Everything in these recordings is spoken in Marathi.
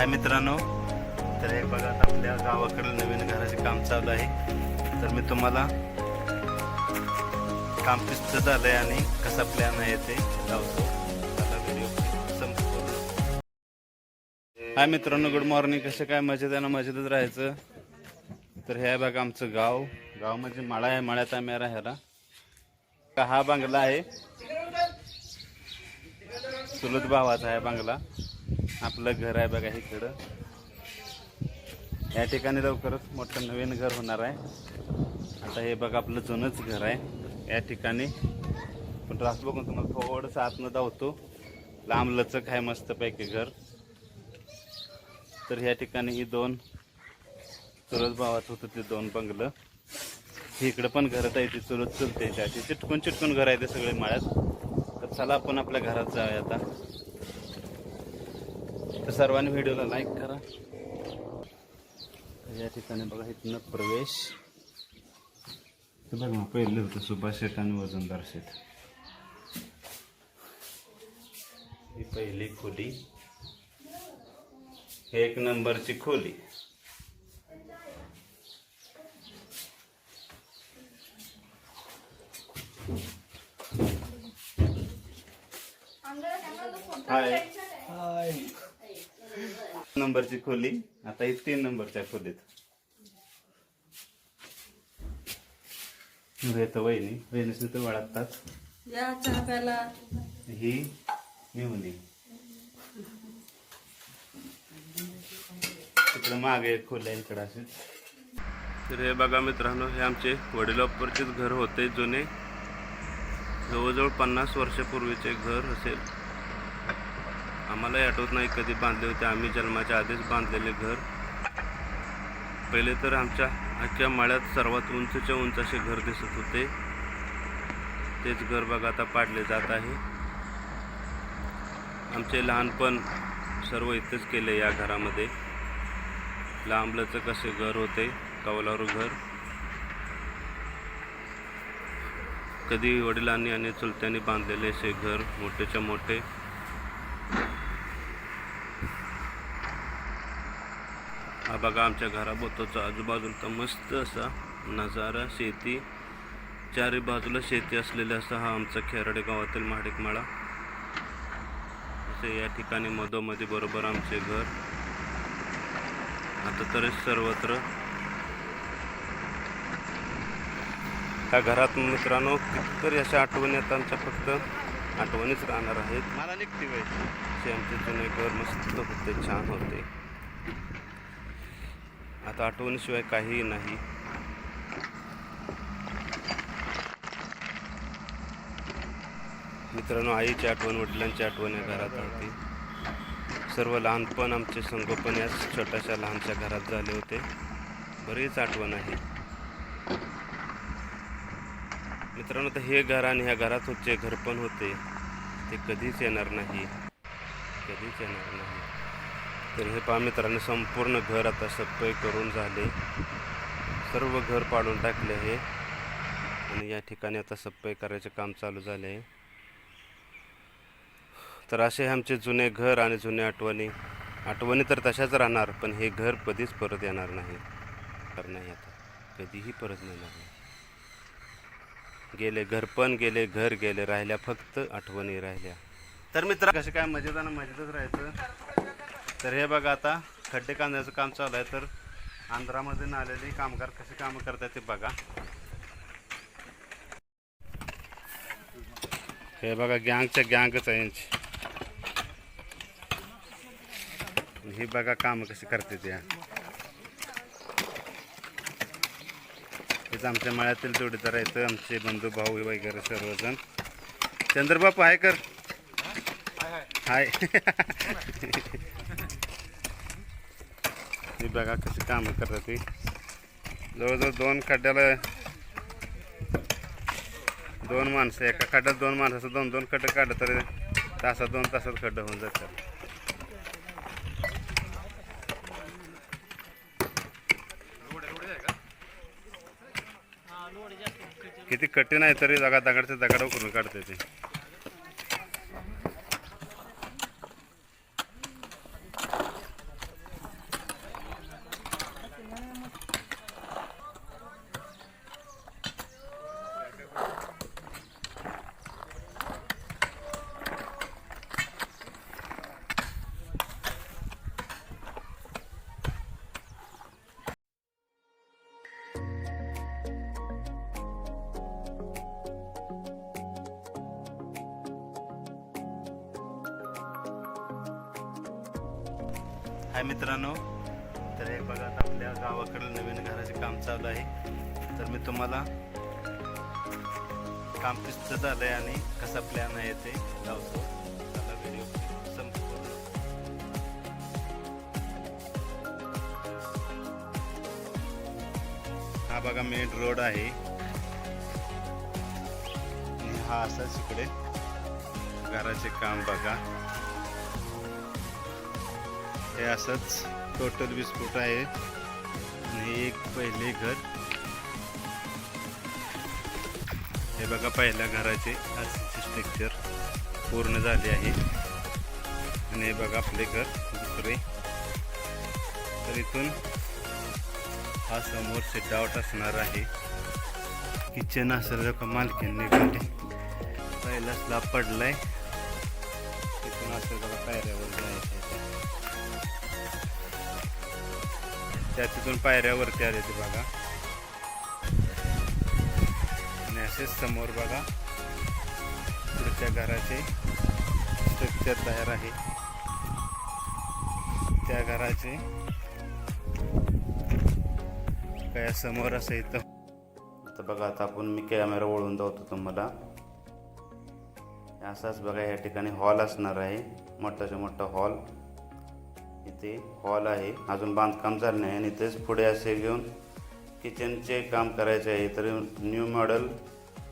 हाय मित्रांनो. तर हे बघा आता आपल्या गावाकडे नवीन घराचे काम चालू आहे. तर मी तुम्हाला काम झालं झालंय आणि कसा प्लॅन आहे ते लावतो मला व्हिडिओ संपतो. हाय मित्रांनो गुड मॉर्निंग कसं काय? मजेत आहे ना? मजेतच राहायचं. तर हे आहे बघा आमचं गाव. गाव म्हणजे माळा आहे. माळ्यात आम्ही राहायला. का हा बंगला आहे. चुलत भावाचा आहे बंगला. आपलं घर आहे बघा इकडं. या ठिकाणी लवकरच मोठं नवीन घर होणार आहे. आता हे बघा आपलं जुनंच घर आहे. या ठिकाणी. पण रास बघून तुम्हाला थोडंसं आतनं धावतो. लांब लचक आहे मस्तपैकी घर. तर ह्या ठिकाणी ही दोन चुलत भावात होतं ते दोन बंगलं. इकडं पण घरात आहे ती चुलत चुलते. त्याची चिटकून चिटकून घर आहे ते सगळे माळ्यात. तर चला आपण आपल्या घरात जाऊया आता. तर सर्वांनी व्हिडिओला लाईक करा. या ठिकाणी बघा इथनं प्रवेश. बघ मग पहिलं होतं सुभाष शेठ आणि वजनदार शेठ. ही पहिली खोली. हे एक नंबरची खोली. हाय नंबरची खोली आता ही तीन नंबरच्या खोलीत. येतं वहिनी वहिनीच तर ही मिळून तिकडं मागे एक खोल्या इकडं असे तर हे बघा मित्रांनो हे आमचे वडिलोपरचेच घर होते जुने. जवळजवळ पन्नास वर्षापूर्वीचे घर असेल. आम्हालाही आठवत नाही कधी बांधले होते. आम्ही जन्माच्या आधीच बांधलेले घर. पहिले तर आमच्या अख्ख्या माळ्यात सर्वात उंचच्या उंच असे घर दिसत होते. तेच घर बघा आता पाडले जात आहे. आमचे लहानपण सर्व इथेच केले या घरामध्ये. लांबलचं कसे घर होते कौलारू घर. कधी वडिलांनी आणि चुलत्यांनी बांधलेले असे घर मोठेच्या मोठे. बघा आमच्या घराभोवताचा आजूबाजूचा मस्त असा नजारा शेती. चारी बाजूला शेती असलेला असा हा आमचा खेराडे गावातील महाडिकमाळा. असे या ठिकाणी मधोमधी बरोबर आमचे घर. आता तर सर्वत्र. ह्या घरात मित्रांनो कितीतरी अशा आठवणी आता आमच्या फक्त. आठवणीच राहणार आहेत. मला निघते असे आमचे जुने घर मस्त होते छान होते. आता आठवणीशिवाय काहीही नाही. मित्रांनो आईची आठवण वडिलांची आठवण या घरात होती सर्व लहानपण आमचे संगोपन या छोट्याशा लहानशा घरात झाले होते. बरीच आठवण आहे. मित्रांनो तर हे घर आणि ह्या घरात घर घरपण होते ते कधीच येणार नाही. कधीच येणार नाही. तर हे पहा मित्रांनो संपूर्ण घर आता सफाई करून झाले. सर्व घर पाडून टाकले आहे आणि या ठिकाणी आता सप्पय करायचे काम चालू झाले आहे. तर असे आमचे जुने घर आणि जुने आठवणी. आठवणी तर तशाच राहणार पण हे घर कधीच परत येणार नाही. तर नाही आता. कधीही परत येणार. नाही गेले घर पण गेले घर गेले राहिल्या फक्त आठवणी राहिल्या. तर मित्र कसे काय मजेत मजेतच राहायचं. तर हे बघा आता खड्डे कांद्याचं काम चालू आहे. तर आंध्रामध्ये आलेले कामगार कसे काम करतात ते बघा. हे बघा गँगच्या गँगच आहे यांची. ही बघा काम कशी करते त्या हेच आमच्या मळ्यातील जोडीदार आहेत आमचे बंधू भाऊ वगैरे सर्वजण. चंद्रबापू आहे कर. हाय. ही बघा कशी कामं करतात ती. जवळजवळ दोन खड्ड्याला दोन माणसं एका खड्ड्यात दोन माणसाचं दोन दोन खड्डे काढलं तर तासात दोन तासात खड्डे होऊन जातात. किती कठीण आहे तरी दगा दगडचे दगड उकरून काढते ते. हाय मित्रांनो. तर हे बघा आता आपल्या गावाकडं नवीन घराचे काम चालू आहे. तर मी तुम्हाला काम किस्त झालं आहे आणि कसा प्लॅन आहे ते लावतो चला व्हिडिओ हा बघा मेन रोड आहे. आणि हा असाच इकडे घराचे काम बघा. हे असंच टोटल वीस फूट आहे. आणि एक पहिले घर. हे बघा पहिल्या घराचे असे स्ट्रक्चर पूर्ण झाले आहे. आणि हे बघा आपले घर दुसरे. तर इथून हा समोर सिटआउट असणार आहे. किचन असेल का मालकीने गाडी पहिला स्लॅब पडलाय. तिथून असं बघा पायऱ्यावर जायचं त्या तिथून पायऱ्यावरती आले ते बघा. आणि असेच समोर बघा. पुढच्या घराचे स्ट्रक्चर तयार आहे. त्या घराचे काय समोर असं इथं. आता बघा आता आपण मी कॅमेरा वळून जातो तुम्हाला. असाच बघा या ठिकाणी हॉल असणार आहे. मोठाच्या मोठा हॉल इथे हॉल आहे. अजून बांधकाम झालं नाही आणि इथेच पुढे असे घेऊन किचनचे काम करायचे आहे. तर न्यू मॉडेल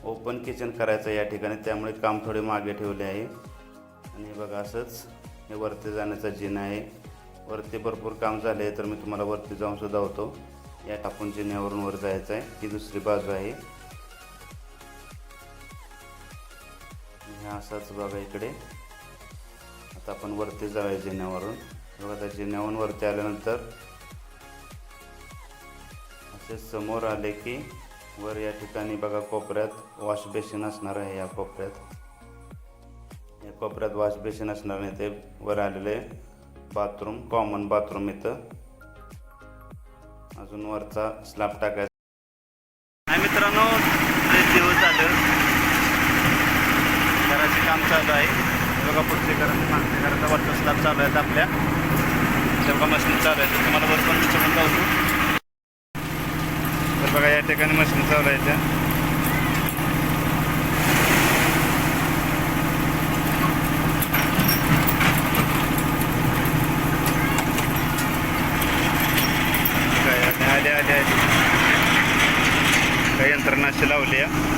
ओपन किचन करायचं आहे या ठिकाणी. त्यामुळे काम थोडे मागे ठेवले आहे. आणि हे बघा असंच हे वरती जाण्याचा जिन आहे. वरती भरपूर काम झाले आहे. तर मी तुम्हाला वरती जाऊन सुद्धा होतो. या टाकून जिन्यावरून वर जायचं आहे. ही दुसरी बाजू आहे. हे असाच बघा इकडे. आता आपण वरती जाऊया जिन्यावरून. बघा त्याचे जिन्यावरून वरती आल्यानंतर असे समोर आले की वर या ठिकाणी बघा कोपऱ्यात वॉश बेसिन असणार आहे या कोपऱ्यात. या कोपऱ्यात वॉश बेसिन असणार नाही ते. वर आलेले बाथरूम कॉमन बाथरूम इथं. अजून वरचा स्लॅब टाकायचा. मित्रांनो बरेच दिवस झालं. घराचे काम चालू आहे. बघा पुढचे घराचे मागच्या घराचा वरचा स्लॅब चालू आहेत आपल्या. ते मशीन चालू आहे. तर तुम्हाला वर पण विचारून जाऊ तर बघा या ठिकाणी मशीन चालू आहे त्या आले आले आले आले काही यंत्रणा अशी लावली आहे.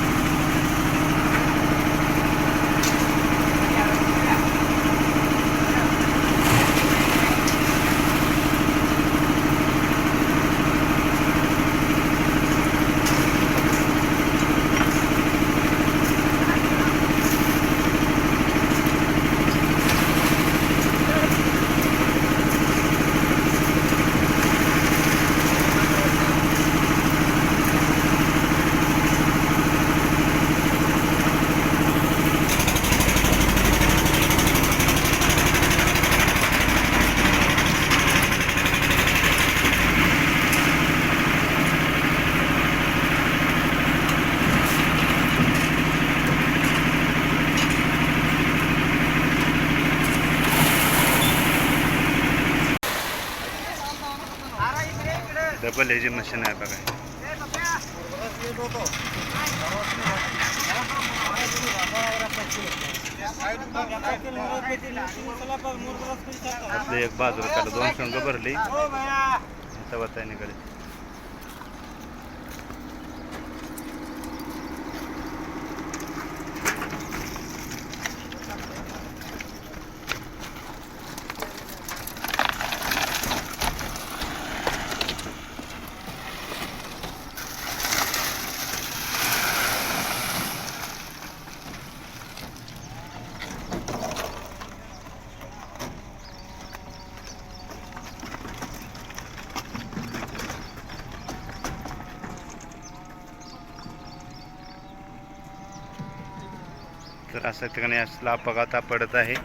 डबल मशीन आहे बघा. आपली एक बाजूला त्याला दोन संघ भरली. आता निघाली. तर अशा ठिकाणी असला अपघात पडत आहे.